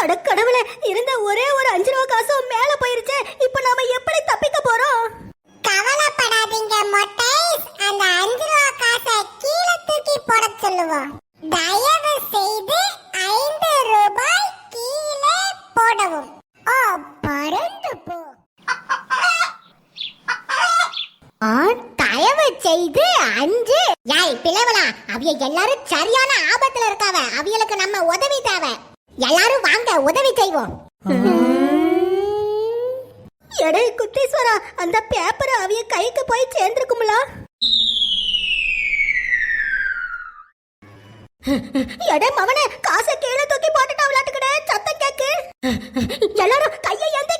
அட கடவுளே இருந்த ஒரே ஒரு அஞ்சு ரூபா காசு மேல போயிருச்சே. இப்போ நாம எப்படி தப்பிக்க போறோம்? கவலைப்படாதீங்க மொட்டைஸ். அந்த அஞ்சு ரூபா காசை கீழே தூக்கி போட சொல்லுவோம். தயவு செய்து ஐந்து ரூபாய் கீழே போடவும். ஓ பறந்து போ. தயவு செய்து அஞ்சு. யாய் பிளவலா அவிய எல்லாரும் சரியான ஆபத்துல இருக்காவ. அவியலுக்கு நம்ம உதவி தேவை. எல்லாரும் வாங்க உதவி செய்வோம். எடை குட்டீஸ்வரா அந்த பேப்பர் அவிய கைக்கு போய் சேர்ந்துருக்கும்ல? எடை மவனே காசை கீழே தூக்கி போட்டுட்டா விளையாட்டுக்கிட சத்தம் கேக்கு. எல்லாரும் கையை ஏந்தி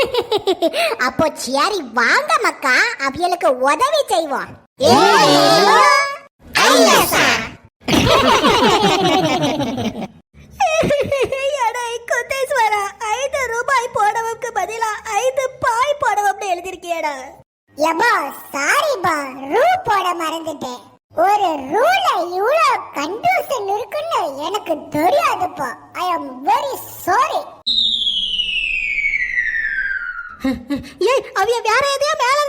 அப்போ சரி வாங்க மக்கா அவியலுக்கு உதவி செய்வோம். ஐந்து ரூபாய் போடவுக்கு பதிலா ஐந்து பாய் போடவும்னு எழுதிருக்கியடா யப்பா சாரிப்பா ரூ போட மறந்துட்டேன். ஒரு ரூல இவ்வளோ கன்ஃபியூஷன் இருக்குன்னு எனக்கு தெரியாதுப்பா. ஐ அம் வெரி சாரி ஏய் அவிய வேற எதையோ மேல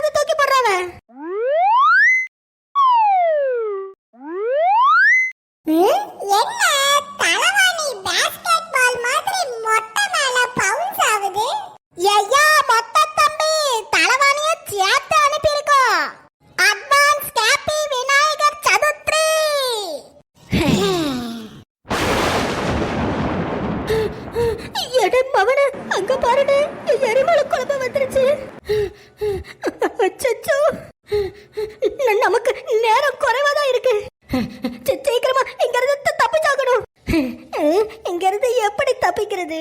இங்கிருந்து எப்படி தப்பிக்கிறது?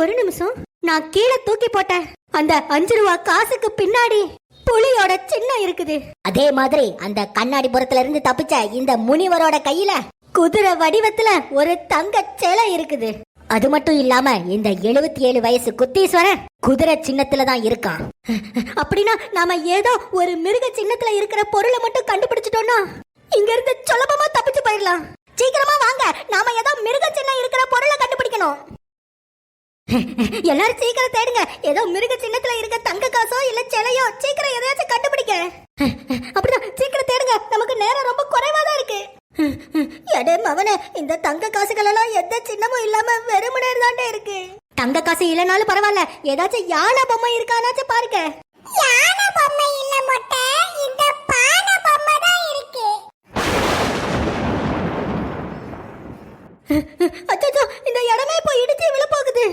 ஒரு நிமிஷம். நான் கீழே தூக்கி போட்டேன். அந்த அஞ்சு ரூபா காசுக்கு பின்னாடி புலியோட சின்னம் இருக்குது. அதே மாதிரி அந்த கண்ணாடி புறத்துல இருந்து தப்பிச்ச இந்த முனிவரோட கையில குதிரை வடிவத்துல ஒரு தங்க சிலை இருக்குது. அது மட்டும் இல்லாம இந்த எழுபத்தி ஏழு வயசு குத்தீஸ்வரன் குதிரை சின்னத்துல தான் இருக்கான். அப்படின்னா நாம ஏதோ ஒரு மிருக சின்னத்துல இருக்கிற பொருளை மட்டும் கண்டுபிடிச்சிட்டோம்னா இங்க இருந்து சுலபமா தப்பிச்சு போயிடலாம். சீக்கிரமா வாங்க. நாம ஏதோ மிருக சின்னம் இருக்கிற பொருளை கண்டுபிடிக்கணும். எல்லாரும் சீக்கிரம் தேடுங்க. ஏதோ மிருக சின்னத்துல இருக்க தங்க காசோ இல்ல சிலையோ சீக்கிரம் எதையாச்சும் கண்டுபிடிக்க. அப்படிதான் சீக்கிரம் தேடுங்க. நமக்கு நேரம் ரொம்ப குறைவா தான் இருக்கு. எடே மவனே இந்த தங்க காசுகள் எல்லாம் எந்த சின்னமும் இல்லாம வெறுமனே தாண்டே இருக்கு. தங்க காசு இல்லைனாலும் பரவாயில்ல. ஏதாச்சும் யானை பொம்மை இருக்கானாச்சும் பாருங்க. யானை பொம்மை இல்ல மொட்டை. அச்சோ இந்த இடமே போய் இடிச்சு விழ போகுது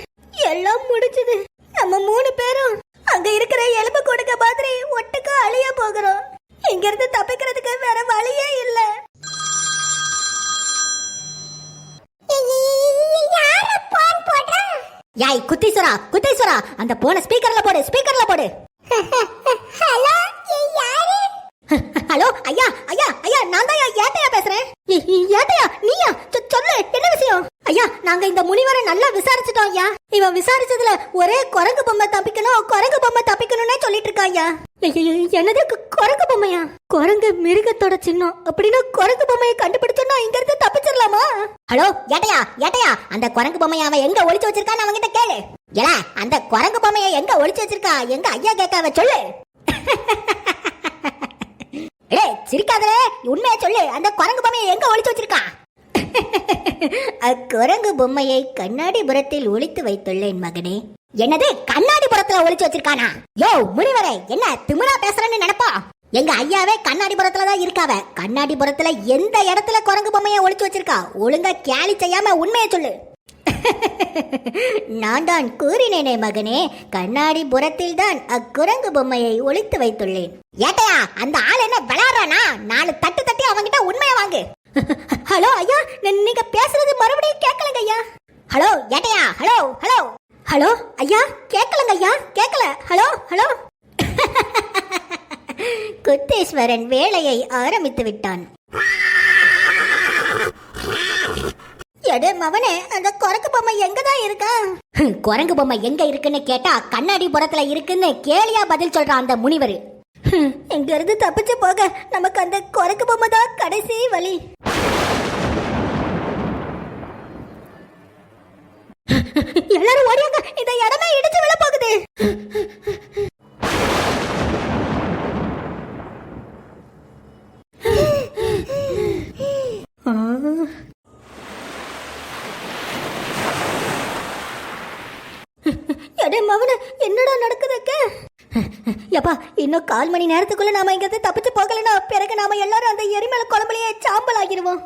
எல்லாம் முடிஞ்சது. நம்ம மூணு பேரும் அங்க இருக்கிற எலும்பு கொடுக்க மாதிரி ஒட்டுக்கா அழிய போகிறோம். இங்க இருந்து தப்பிக்கிறதுக்கு வேற வழியே இல்ல. யாய் குத்தீஸ்வரா குத்தீஸ்வரா அந்த போன ஸ்பீக்கர்ல போடு ஸ்பீக்கர்ல போடு. ஹலோ ஹலோ ஐயா ஐயா ஐயா நான் தான் ஏட்டையா பேசுறேன். ஏட்டையா? நீயா? சொல்லு என்ன விஷயம்? ஐயா நாங்க இந்த முனிவரை நல்லா விசாரிச்சிட்டோம் ஐயா. இவன் விசாரிச்சதுல ஒரே குரங்கு பொம்மை தப்பிக்கணும் குரங்கு பொம்மை தப்பிக்கணும்னே சொல்லிட்டு இருக்கா ஐயா என்னது குரங்கு பொம்மையா? குரங்கு மிருகத்தோட சின்னம். அப்படின்னா குரங்கு பொம்மையை கண்டுபிடிச்சோம்னா இங்க இருந்து தப்பிச்சிடலாமா? ஹலோ ஏட்டையா ஏட்டையா? அந்த குரங்கு பொம்மையை அவன் எங்க ஒளிச்சு வச்சிருக்கான்னு அவன்கிட்ட கேளு. ஏல அந்த குரங்கு பொம்மையை எங்க ஒளிச்சு வச்சிருக்கா? எங்க ஐயா கேட்க அவ சொல்லு. ஏய் சிரிக்காதே. உண்மையை சொல்லு. அந்த குரங்கு பொம்மையை எங்க ஒளிச்சு வச்சிருக்கா அக்குரங்கு பொம்மையை கண்ணாடிபுரத்தில் ஒளித்து வைத்துள்ளேன் மகனே. என்னது கண்ணாடிபுரத்துல ஒளிச்சு வச்சிருக்கானா? யோ முனிவரே என்ன திமிரா பேசுறேன்னு நினைப்பா? எங்க ஐயாவே கண்ணாடிபுரத்துல தான் இருக்காவ. கண்ணாடிபுரத்துல எந்த இடத்துல குரங்கு பொம்மையை ஒளிச்சு வச்சிருக்கா? ஒழுங்கா கேலி செய்யாம உண்மையை சொல்லு. நான் தான் கூறினேனே மகனே கண்ணாடி புறத்தில் தான் அக்குரங்கு பொம்மையை ஒளித்து வைத்துள்ளேன். ஏட்டையா அந்த ஆள் என்ன விளையாடுறானா? நாலு தட்டு தட்டி அவங்கிட்ட உண்மையை வாங்கு. ஹலோ ஐயா நீங்க பேசுறது மறுபடியும் கேட்கலங்க ஐயா. ஹலோ ஏட்டையா ஹலோ ஹலோ. ஹலோ ஐயா கேட்கலங்க ஐயா கேட்கல. Hello hello. குத்தேஸ்வரன் வேலையை ஆரம்பித்து விட்டான். எடே மவனே அந்த குரங்கு பொம்மை எங்க தான் இருக்கா குரங்கு பொம்மை எங்க இருக்குன்னு கேட்டா கண்ணாடி புறத்துல இருக்குன்னு கேலியா பதில் சொல்றான் அந்த முனிவர். இங்க இருந்து தப்பிச்சு போக நமக்கு அந்த குரங்கு பொம்மை தான் கடைசி வழி. எல்லாரும் ஓடியாங்க இந்த இடமே இடிச்சு விழ போகுது ஆ. எடே மவன என்னடா நடக்குதுக்க எப்பா இன்னும் கால் மணி நேரத்துக்குள்ள நாம இங்க இருந்து தப்பிச்சு போகலனா பிறகு நாம எல்லாரும் அந்த எரிமலை குழம்புலயே சாம்பல் ஆகிருவோம்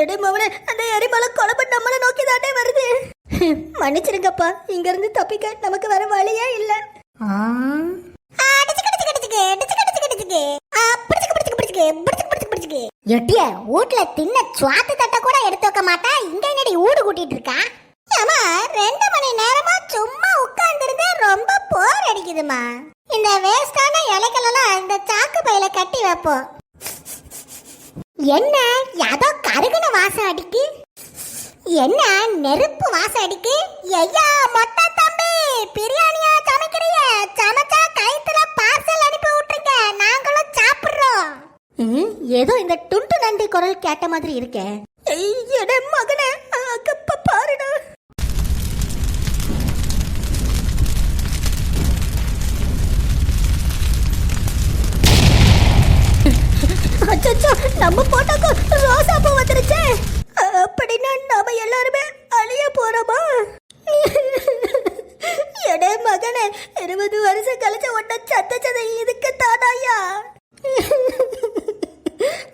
எடே மவனே அந்த எரிமலை குழம்பு நம்மள நோக்கி தானே வருது. மன்னிச்சிருங்கப்பா இங்க இருந்து தப்பிக்க நமக்கு வேற வழியே இல்ல. எட்டிய வீட்ல தின்ன சுவாத்து தட்ட கூட எடுத்து வைக்க மாட்டா? இங்க என்னடி ஊடு கூட்டிட்டு இருக்கா? போர் இந்த வேஸ்டான இலைகளெல்லாம் இந்த சாக்கு பையில கட்டி வைப்போம் என்ன? ஏதோ கருகுன வாசம் அடிக்கு? என்ன? நெருப்பு வாசம் அடிக்கு? ஐயா மொட்டை தம்பி பிரியாணியா சமைக்கிறீங்க சமைச்சா கைத்துல பார்சல் அனுப்பி விட்டுருங்க. நாங்களும் சாப்பிடுறோம். ஏதோ இந்த டுண்டு நண்டி குரல் கேட்ட மாதிரி இருக்கேன் மகனே. அச்சச்சோ நம்ம போட்டோக்கு ரோசா பூ வந்துருச்சே. அப்படின்னா நாம எல்லாருமே அழிய போறோமா? எடே மகனே இருபது வருஷம் கழிச்ச ஒன்ன சத்தச்சதை இதுக்கு தானாயா?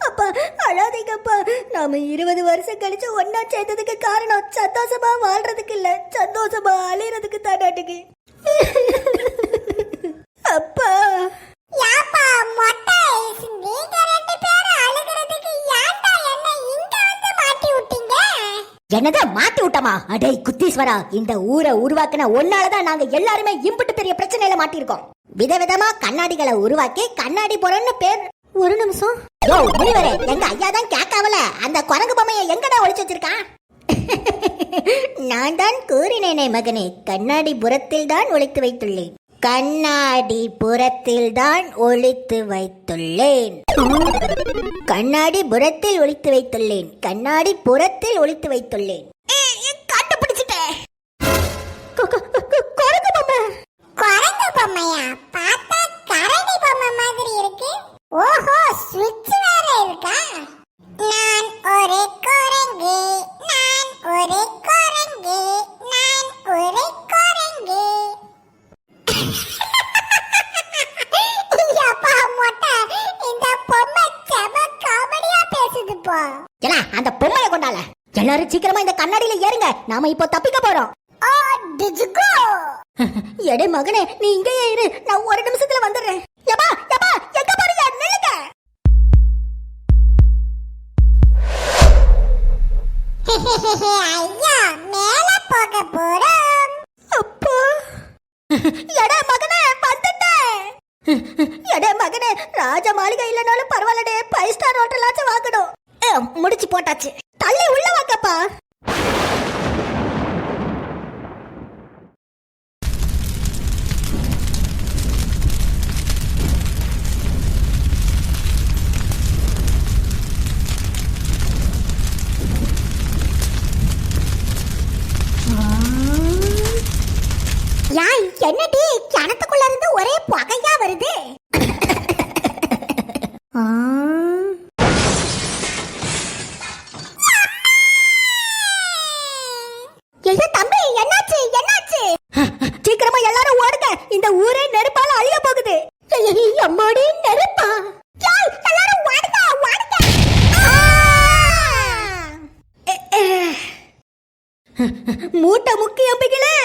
அப்பா அழாதீங்கப்பா. நாம இருபது வருஷம் கழிச்சு ஒன்னா சேர்த்ததுக்கு காரணம் சந்தோஷமா வாழ்றதுக்கு இல்ல சந்தோஷமா அழியறதுக்கு தானாட்டுக்கு. என்னத மாத்தி விட்டமா? அடே குத்தீஸ்வரா இந்த ஊரை உருவாக்குன ஒன்னாலதான் நாங்க எல்லாருமே இம்புட்டு பெரிய பிரச்சனையில மாட்டிருக்கோம் விதவிதமா கண்ணாடிகளை உருவாக்கி கண்ணாடி போறன்னு பேர் ஒரு நிமிஷம். யோ முனிவரே எங்க ஐயா தான் கேட்காவல? அந்த குரங்கு பொம்மையை எங்கடா ஒளிச்சு வச்சிருக்கான்? நான் தான் கூறினேனே மகனே கண்ணாடி புறத்தில் தான் ஒழித்து வைத்துள்ளேன். கண்ணாடி புறத்தில் தான் ஒளித்து வைத்துள்ளேன். கண்ணாடி புறத்தில் ஒளித்து வைத்துள்ளேன். கண்ணாடி புறத்தில் ஒளித்து வைத்துள்ளேன். ஓஹோ ஸ்விட்ச் வேற இருக்கா? சீக்கிரமா இந்த கண்ணாடியில ஏறுங்க. நாம இப்போ தப்பிக்க போறோம். ஓ எடே மகனே நீ இங்கேயே இரு. நான் ஒரு நிமிஷத்துல வந்துடுறேன். யப்பா எப்பா எங்க போறீங்க? நில்லுங்க. ஐயா மேல போக போறோம். அப்பா. எடே மகனே வந்துட்டேன் எடே மகனே ராஜ மாளிகை இல்லனாலும் பரவாயில்லடே. ஃபைவ் ஸ்டார் ஹோட்டலாச்சும் வாங்கணும். முடிச்சு போட்டாச்சு. தள்ளி உள்ள வாக்கப்பா யாய் என்னடி? கிணத்துக்குள்ள இருந்து ஒரே புகையா வருது? மூட்டை முக்கியம் பிகிலே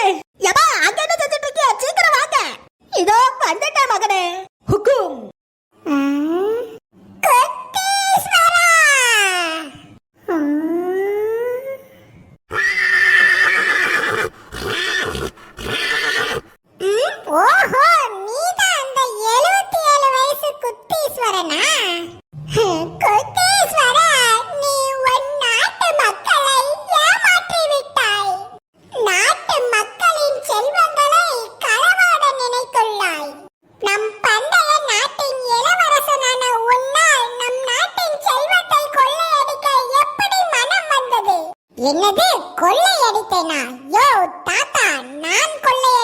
யோ தாத்தா நான் கொள்ளையடித்தனா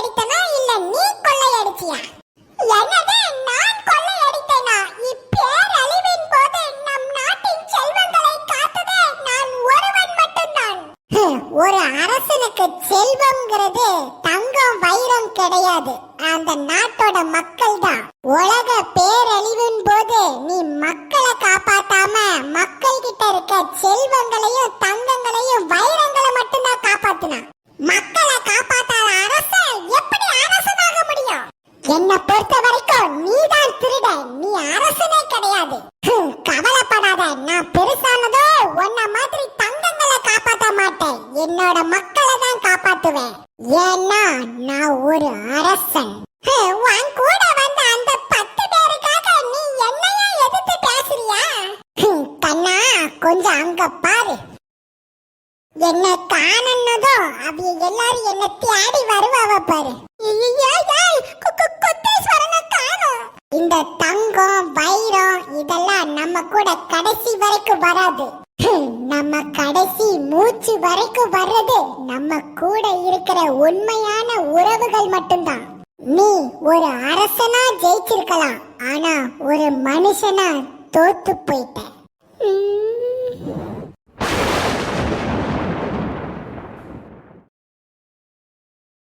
ஏன்னா நான் ஒரு அரசன். உன் கூட வந்த அந்த பத்து பேருக்காக நீ என்னையா எதிர்த்து பேசுறியா? கண்ணா கொஞ்சம் அங்க பாரு. என்ன காணன்னதும் அவிய எல்லாரும் என்ன தேடி வருவாவ பாரு. இந்த தங்கம் வைரம் இதெல்லாம் நம்ம கூட கடைசி வரைக்கும் வராது. நம்ம கடைசி மூச்சு வரைக்கும் வர்றது நம்ம கூட இருக்கிற உண்மையான உறவுகள் மட்டும்தான். நீ ஒரு அரசனா ஜெயிச்சிருக்கலாம் ஆனா ஒரு மனுஷனா தோத்து போயிட்ட.